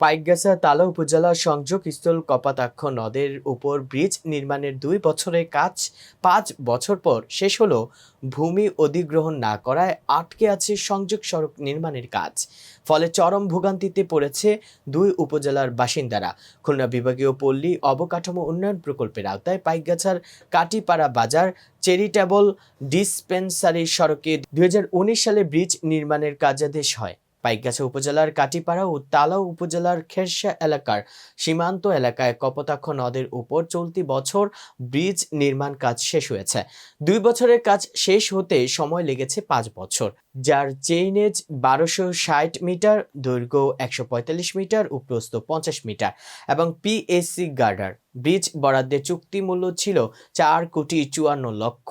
পাইকগাছা, তালা উপজেলা সংযোগ স্থল কপাতাক্ষ নদের উপর ব্রিজ নির্মাণের দুই বছরের কাজ পাঁচ বছর পর শেষ হলো। ভূমি অধিগ্রহণ না করায় আটকে আছে সংযোগ সড়ক নির্মাণের কাজ। ফলে চরম ভোগান্তিতে পড়েছে দুই উপজেলার বাসিন্দারা। খুলনা বিভাগীয় পল্লী অবকাঠামো উন্নয়ন প্রকল্পের আওতায় পাইকগাছার কাটিপাড়া বাজার চ্যারিটেবল ডিসপেন্সারি সড়কে দুই হাজার উনিশ সালে ব্রিজ নির্মাণের কার্যাদেশ হয়। পাইকগাছা উপজেলার কাটিপাড়া ও তালাও উপজেলার খেরসা এলাকার সীমান্ত এলাকায় কপোতাক্ষ নদের উপর চলতি বছর ব্রিজ নির্মাণ কাজ শেষ হয়েছে। দুই বছরের কাজ শেষ হতে সময় লেগেছে পাঁচ বছর। যার চেইনেজ বারোশো ষাট মিটার, দৈর্ঘ্য একশো পঁয়তাল্লিশ মিটার ও প্রস্থ পঞ্চাশ মিটার এবং পিএসসি গার্ডার ব্রিজ বরাদ্দের চুক্তি মূল্য ছিল চার কোটি চুয়ান্ন লক্ষ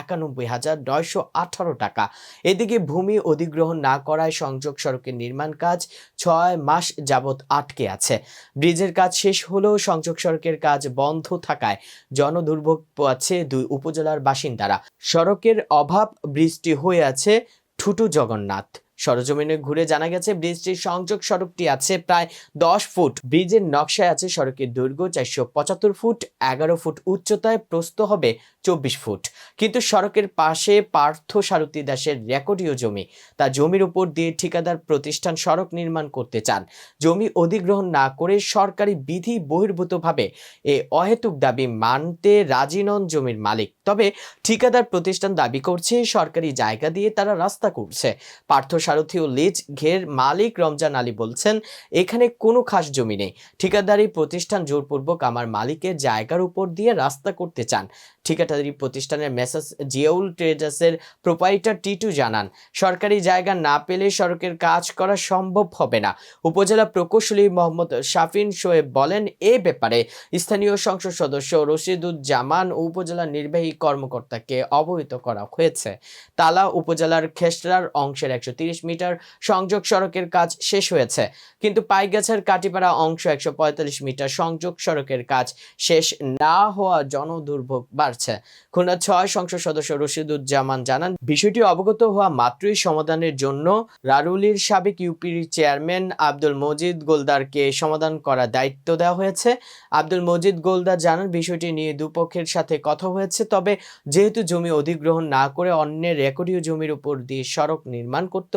একানব্বই হাজার নয়শো আঠারো টাকা। এদিকে ভূমি অধিগ্রহণ না করায় সংযোগ সড়কের নির্মাণ কাজ ছয় মাস যাবৎ আটকে আছে। ব্রিজের কাজ শেষ হলেও সংযোগ সড়কের কাজ বন্ধ থাকায় জনদুর্ভোগ পোয়াচ্ছে দুই উপজেলার বাসিন্দারা। সড়কের অভাব বৃষ্টি হয়ে আছে ঠুটু জগন্নাথ। সরজমিনে ঘুরে জানা গেছে, ব্রিজটির সংযোগ সড়কটি আছে প্রায় দশ ফুট। ব্রিজের নকশায় আছে সড়কের দৈর্ঘ্য চারশো পঁচাত্তর ফুট, এগারো ফুট উচ্চতায় প্রস্ত হবে চব্বিশ ফুট। কিন্তু সড়কের পাশে পার্থ সারথী দাসের রেকর্ডীয় জমি। তা জমির উপর দিয়ে ঠিকাদার প্রতিষ্ঠান সড়ক নির্মাণ করতে চান। জমি অধিগ্রহণ না করে সরকারি বিধি বহির্ভূতভাবে এ অহেতুক দাবি মানতে রাজি নন জমির মালিক। তবে ঠিকাদার প্রতিষ্ঠান দাবি করছে, সরকারি জায়গা দিয়ে তারা রাস্তা করছে। পার্থ সারথী ও লিজ, ঘের মালিক রমজান আলী বলছেন, এখানে কোনো খাস জমি নেই। ঠিকাদারি প্রতিষ্ঠান জোরপূর্বক আমার মালিকের জায়গার উপর দিয়ে রাস্তা করতে চান। ঠিকাদারি প্রতিষ্ঠানের মেসাস জিয়াউল ট্রেডার্সের প্রোপাইটার টিটু জানান, সরকারি জায়গা না পেলে সড়কের কাজ করা সম্ভব হবে না। উপজেলা প্রকৌশলী মোহাম্মদ শাফিন শোয়েব বলেন, এ ব্যাপারে স্থানীয় সংসদ সদস্য রশিদুজ্জামান ও উপজেলা নির্বাহী কর্মকর্তাকে অবহিত করা হয়েছে। তালা উপজেলার খেসরার অংশের একশো মিটার সংযোগ সড়কের কাজ শেষ হয়েছে। কিন্তু পাইগাছার কাটিপাড়া অংশ একশো পঁয়তাল্লিশ মিটার সংযোগ সড়কের কাজ শেষ না হওয়া জনদুর্ভোগ বাড়ছে। খুলনা ছয় সংসদ সদস্য রশিদুজ্জামান জানান, বিষয়টি অবগত হওয়া মাত্রই সমাধানের জন্য রারুলির সাবেক ইউপির চেয়ারম্যান আব্দুল মজিদ গোলদারকে সমাধান করার দায়িত্ব দেওয়া হয়েছে। আব্দুল মজিদ গোলদার জানান, বিষয়টি নিয়ে দুপক্ষের সাথে কথা হয়েছে, তবে যেহেতু জমি অধিগ্রহণ না করে অন্যের রেকর্ডীয় জমির উপর দিয়ে সড়ক নির্মাণ করতে